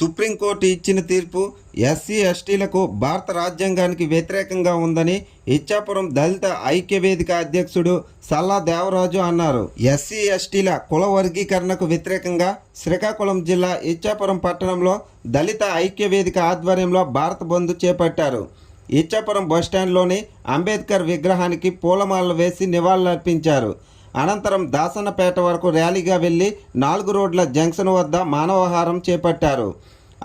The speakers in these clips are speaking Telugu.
సుప్రీంకోర్టు ఇచ్చిన తీర్పు ఎస్సీ ఎస్టీలకు భారత రాజ్యాంగానికి వ్యతిరేకంగా ఉందని ఇచ్చాపురం దళిత ఐక్య వేదిక అధ్యక్షుడు సల్లా దేవరాజు అన్నారు. ఎస్సీ ఎస్టీల కుల వర్గీకరణకు వ్యతిరేకంగా శ్రీకాకుళం జిల్లా ఇచ్చాపురం పట్టణంలో దళిత ఐక్య వేదిక ఆధ్వర్యంలో భారత బంద్ చేపట్టారు. ఇచ్చాపురం బస్టాండ్లోని అంబేద్కర్ విగ్రహానికి పూలమాలలు వేసి నివాళులర్పించారు. అనంతరం దాసన్నపేట వరకు ర్యాలీగా వెళ్ళి నాలుగు రోడ్ల జంక్షన్ వద్ద మానవహారం చేపట్టారు.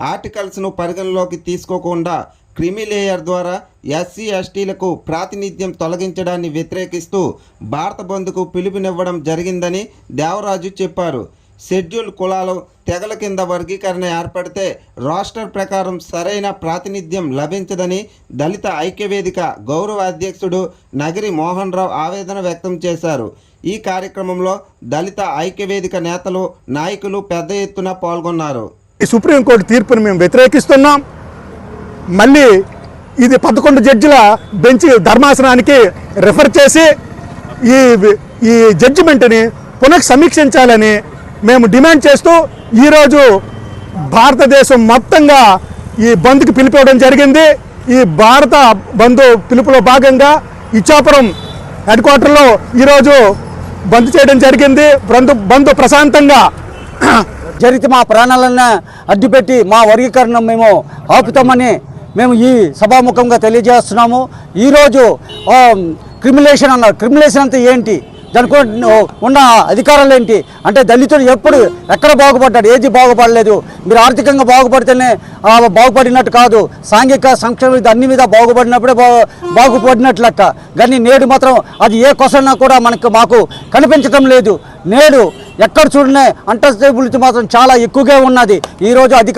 ఆర్టికల్స్ను పరిగణలోకి తీసుకోకుండా క్రిమిలేయర్ ద్వారా ఎస్సీ ఎస్టీలకు ప్రాతినిధ్యం తొలగించడాన్ని వ్యతిరేకిస్తూ భారత బంద్కు పిలుపునివ్వడం జరిగిందని దేవరాజు చెప్పారు. షెడ్యూల్ కులాలు తెగల కింద వర్గీకరణ ఏర్పడితే రాస్టర్ ప్రకారం సరైన ప్రాతినిధ్యం లభించదని దళిత ఐక్యవేదిక గౌరవ అధ్యక్షుడు నగిరి మోహన్ రావు ఆవేదన వ్యక్తం చేశారు. ఈ కార్యక్రమంలో దళిత ఐక్యవేదిక నేతలు నాయకులు పెద్ద ఎత్తున పాల్గొన్నారు. ఈ సుప్రీంకోర్టు తీర్పుని మేము వ్యతిరేకిస్తున్నాం. మళ్ళీ ఇది పదకొండు జడ్జిల బెంచ్ ధర్మాసనానికి రిఫర్ చేసి ఈ ఈ జడ్జిమెంట్ని పునఃసమీక్షించాలని మేము డిమాండ్ చేస్తూ ఈరోజు భారతదేశం మొత్తంగా ఈ బంద్కి పిలిపివ్వడం జరిగింది. ఈ భారత బంధు పిలుపులో భాగంగా ఇచ్చాపురం హెడ్ క్వార్టర్లో ఈరోజు బంద్ చేయడం జరిగింది. బంధు బంధు ప్రశాంతంగా జరిగితే మా ప్రాణాలను అడ్డుపెట్టి మా వర్గీకరణ మేము ఆపుతామని మేము ఈ సభాముఖంగా తెలియజేస్తున్నాము. ఈరోజు క్రిమిలేషన్ అన్నారు. క్రిమిలేషన్ అంటే ఏంటి? దానికి ఉన్న అధికారాలు ఏంటి? అంటే దళితుడు ఎప్పుడు ఎక్కడ బాగుపడ్డాడు ఏది బాగుపడలేదు? మీరు ఆర్థికంగా బాగుపడితేనే బాగుపడినట్టు కాదు. సాంఘిక సంక్షేమ అన్ని మీద బాగుపడినప్పుడే బా బాగుపడినట్లు లెక్క. కానీ నేడు మాత్రం అది ఏ క్వశ్చన్ కూడా మనకు మాకు కనిపించడం లేదు. నేడు ఎక్కడ చూడనే అంటస్టేబిలిటీ మాత్రం చాలా ఎక్కువగా ఉన్నది. ఈరోజు అధిక